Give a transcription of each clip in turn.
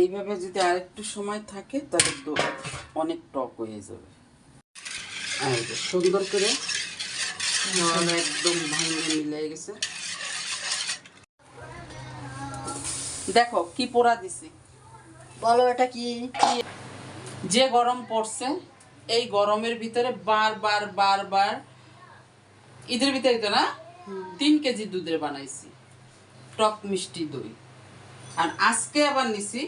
এইভাবে যদি আরেকটু সময় থাকে তাহলে দই অনেক টক হয়ে যাবে। সুন্দর করে একদম ভাঙে মিলে গেছে। দেখো কি পোড়া দিছি। বলো এটা কি? যে গরম পড়ছে এই গরমের ভিতরে বারবার বারবার ঈদের ভিতরে তো না তিন কেজি দুধের বানাইছি। টক মিষ্টি দই। আর আজকে আবার নিছি।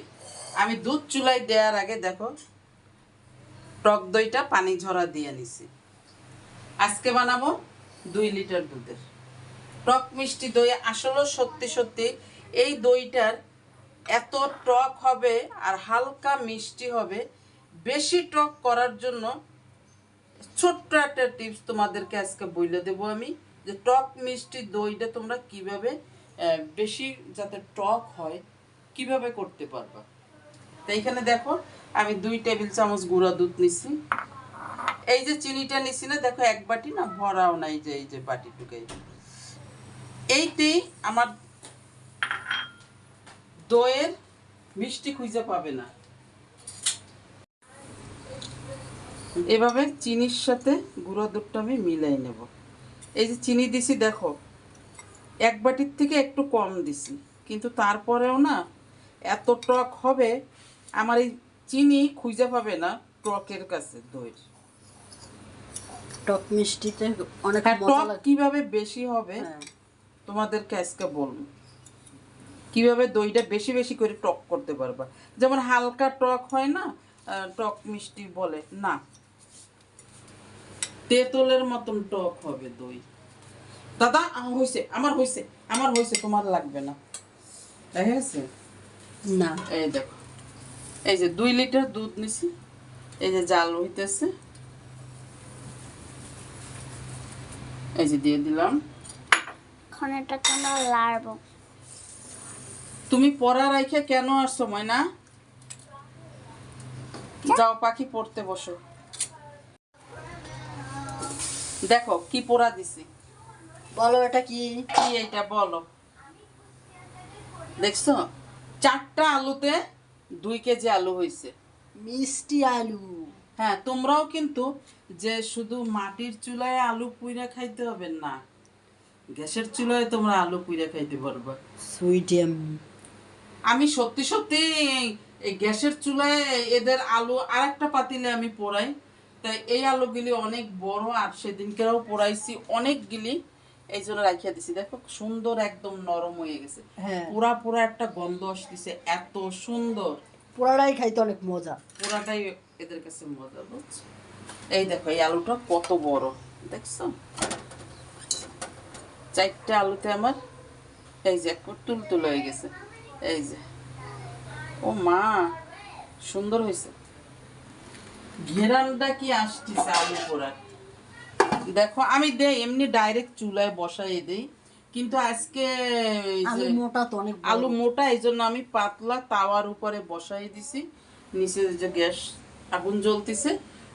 আমি দুধ চুলাই দেওয়ার আগে দেখো, টক দইটা পানি ঝরা দিয়ে নিছি। আজকে বানাবো দুই লিটার দুধের। টক মিষ্টি দই আসলে সত্যি সত্যি এই দইটার এত টক হবে আর হালকা মিষ্টি হবে। বেশি টক করার জন্য ছোট্ট একটা টিপস তোমাদেরকে আজকে বলে দেব আমি, যে টক মিষ্টি দইটা তোমরা কীভাবে বেশি যাতে টক হয় কীভাবে করতে পারবা? তো এইখানে দেখো, আমি দুই টেবিল চামচ গুঁড়া দুধ নিছি। এই যে চিনিটা নিছি না, দেখো এক বাটি না ভরাও নাই যে এই যে বাটিটুকে এইটাই আমার দইয়ের মিষ্টি খুঁজে পাবে না। এভাবে চিনির সাথে গুঁড়ো দুধটা আমি মিলাই নেব। এই যে চিনি দিছি, দেখো, এক বাটির থেকে একটু কম দিছি। কিন্তু তারপরেও না এত টক হবে আমার এই চিনি খুঁজে পাবে না টকের কাছে দইয়ের। টক মিষ্টিতে অনেক হ্যাঁ টক কীভাবে বেশি হবে হ্যাঁ। তোমাদেরকে আজকে বলব। কীভাবে দইটা বেশি বেশি করে টক করতে পারবা। যেমন হালকা টক হয় না টক মিষ্টি বলে না। তেঁতুলের মতন টক হবে দই। দাদা হয়েছে আমার হয়েছে আমার হয়েছে তোমার লাগবে না। দেখা গেছে না। এই দেখো। এই যে দুই লিটার দুধ নিছি এই যে জাল হইতেছে। এই যে দিয়ে দিলাম। লাড়বো? তুমি পড়া রাইখে কেন আর সময় না যাও পাখি পড়তে বসো। দেখো কি পোড়া দিছি। বলো এটা কি? কি এইটা বলো। দেখছ? চারটা আলুতে দুই কেজি আলু হয়েছে মিষ্টি আলু। হ্যাঁ তোমরাও কিন্তু যে শুধু মাটির চুলায় আলু পুইরা খাইতে হবে না গ্যাসের চুলায় তোমরা আলু পুইরা খাইতে পারবা। সুইডিয়াম আমি সত্যি সত্যি এই গ্যাসের চুলায় এদের আলু আরেকটা পাতিলে আমি পোড়াই। তাই এই আলুগুলি অনেক বড় আর সেদিনকেও পোড়াইছি অনেকগুলি। এই জন্য রাখিয়া দিছি। দেখো সুন্দর একদম নরম হয়ে গেছে। হ্যাঁ। পুরা পুরা একটা গন্ধ আসতেছে এত সুন্দর। পোড়াটাই খাইতে অনেক মজা। পুরাটাই এদের কাছে মজা বুঝছ? এই দেখো এই আলুটা কত বড় দেখছ? চারটা আলুতে আমার এই যে একটু তুলতুল হয়ে গেছে এই যে। ও মা সুন্দর হয়েছে। ঘেরানটা কি আসতেছে আলু পোড়ার? দেখো আমি দেই এমনি ডাইরেক্ট চুলায় বসাই দেই। কিন্তু আজকে আলু মোটা তো অনেক আলু মোটা এই জন্য আমি পাতলা তাওয়ার উপরে বসাই দিছি। নিচে যে গ্যাস আগুন জ্বলতেছে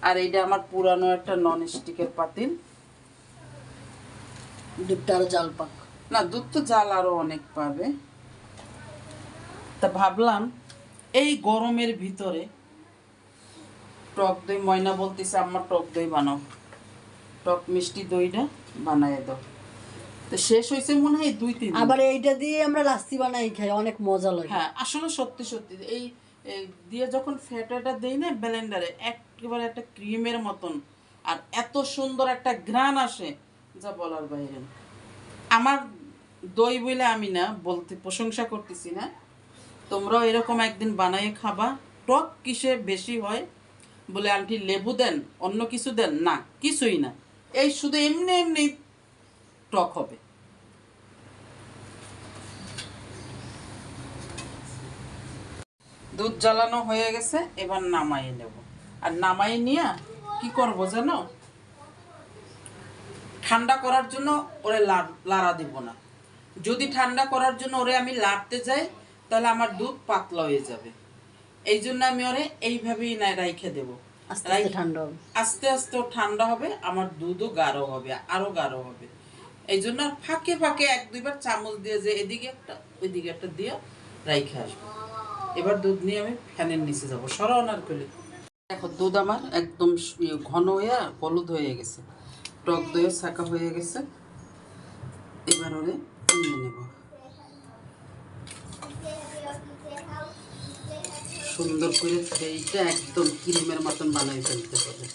আর এইটা আমার পুরানো একটা নন স্টিকের পাতিল দুধটা আরও জাল পাক। না দুধ তো জাল আরও অনেক পাবে। তা ভাবলাম এই গরমের ভিতরে টক দই ময়না বলতেছে আমার টক দই বানাও। টক মিষ্টি দইটা বানায় দাও। তো শেষ হয়েছে মনে হয় দুই তিন আবার এইটা দিয়ে আমরা লাস্তি বানাই খাই অনেক মজা লাগে। হ্যাঁ আসলে সত্যি সত্যি এই দিয়ে যখন ফ্যাটাটা দেই না ব্লেন্ডারে একেবারে একটা ক্রিমের মতন আর এত সুন্দর একটা ঘ্রাণ আসে যা বলার বাইরে আমার দই বলে আমি না বলতে প্রশংসা করতেছি না। তোমরাও এরকম একদিন বানাইয়ে খাবা। টক কিসে বেশি হয়? বলে আন্টি লেবু দেন অন্য কিছু দেন? না কিছুই না। এই শুধু এমনি এমনি টক হবে। দুধ জ্বালানো হয়ে গেছে, এবার নামাই নেব। আর নামাই নিয়ে কি করব জানো? ঠান্ডা করার জন্য ওরে লাড়া দিব না। যদি ঠান্ডা করার জন্য ওরে আমি লাড়তে যাই, তাহলে আমার দুধ পাতলা হয়ে যাবে। এই জন্য আমি ওরে এইভাবেই না রাইখে দেবো। আস্তে আস্তে ঠান্ডা হবে। আস্তে আস্তে ঠান্ডা হবে আমার দুধও গাঢ় হবে আরও গাঢ় হবে। এই জন্য আর ফাঁকে ফাঁকে এক দুইবার চামচ দিয়ে যে এদিকে একটা ওইদিকে একটা দিয়ে রাইখে আসব। এবার দুধ নিয়ে আমি ফ্যানের নিচে যাব সরানোর করে দেখো দুধ আমার একদম ইয়ে ঘন হয়ে হলুদ হয়ে গেছে। টক দইয়ের শাখা হয়ে গেছে। এবার ওরে নিয়ে নেব। সুন্দর করে এইটা একদম ক্রিমের মতন বানাই ফেলতে হবে।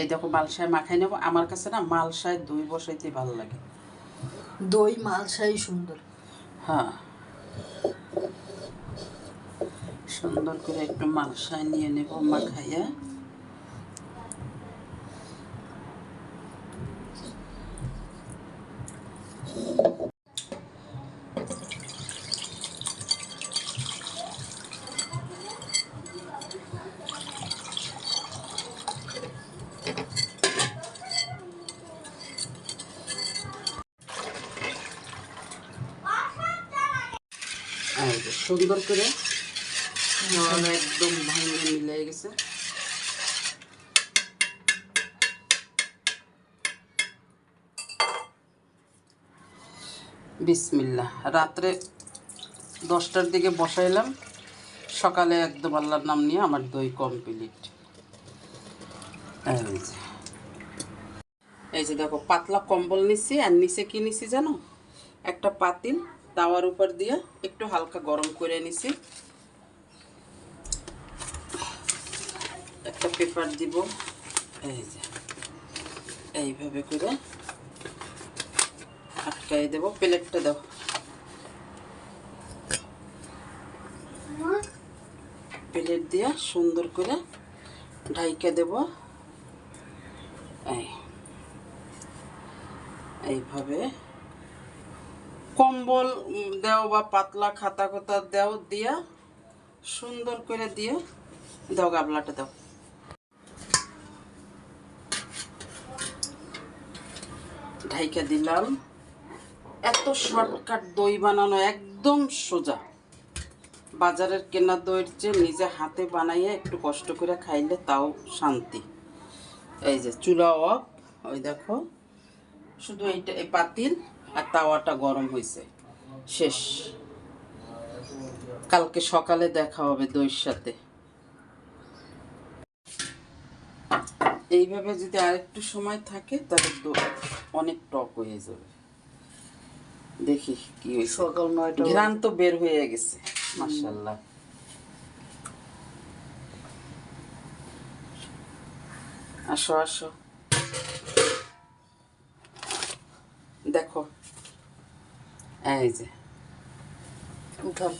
এই দেখো মালসায় মাখাই নেব। আমার কাছে না মালসায় দই বসাইতে ভালো লাগে। দই মালসাই সুন্দর। হ্যাঁ। সুন্দর করে একটু মালসায় নিয়ে নেব মাখাইয়া এই যে সুন্দর করে সব একদম ভাঙে মিলে গেছে। বিসমিল্লা রাত্রে দশটার দিকে বসাইলাম। সকালে একদম আল্লাহর নাম নিয়ে আমার দই কমপ্লিট এই যে। এই যে দেখো পাতলা কম্বল নিচ্ছি আর নিচে কি নিছি জানো? একটা পাতিল। তাওয়ার উপর দিয়ে একটু হালকা গরম করে নিছি। একটা পেপার দিব। এই যে, এইভাবে করে আটকাই দেব। প্লেটটা দাও। প্লেট দিয়ে সুন্দর করে ঢাইকে দেব। এই, এইভাবে কম্বল দেও বা পাতলা খাতা খাতা দেও, দিয়া সুন্দর করে দিয়ে দাও, গাবলাটা দাও। ঢাইকা দিলাম। এত শর্টকাট দই বানানো একদম সোজা। বাজারের কেনা দইয়ের চেয়ে নিজে হাতে বানাইয়া একটু কষ্ট করে খাইলে তাও শান্তি। এই যে চুলা অফ, ওই দেখো। শুধু এইটা, এই পাতিল। আর তাওয়াটা গরম হয়েছে শেষ। কালকে সকালে দেখা হবে দইয়ের সাথে। এইভাবে যদি আরেকটু সময় থাকে তাহলে তো অনেক টক হয়ে যাবে। দেখি কি সকাল নয়টা ঘ্রাণ তো বের হয়ে গেছে মাশাল্লাহ আসো আসো। দেখো। এই যে। উঠাম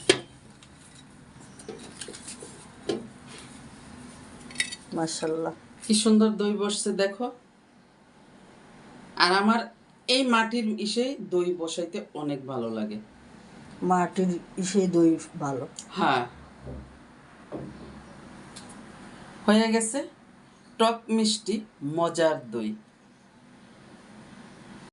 মাশাল্লাহ কি সুন্দর দই বসছে দেখো। আর আমার এই মাটির ইসে দই বসাইতে অনেক ভালো লাগে। মাটির ইসে দই ভালো। হ্যাঁ। হয়ে গেছে টক মিষ্টি মজার দই।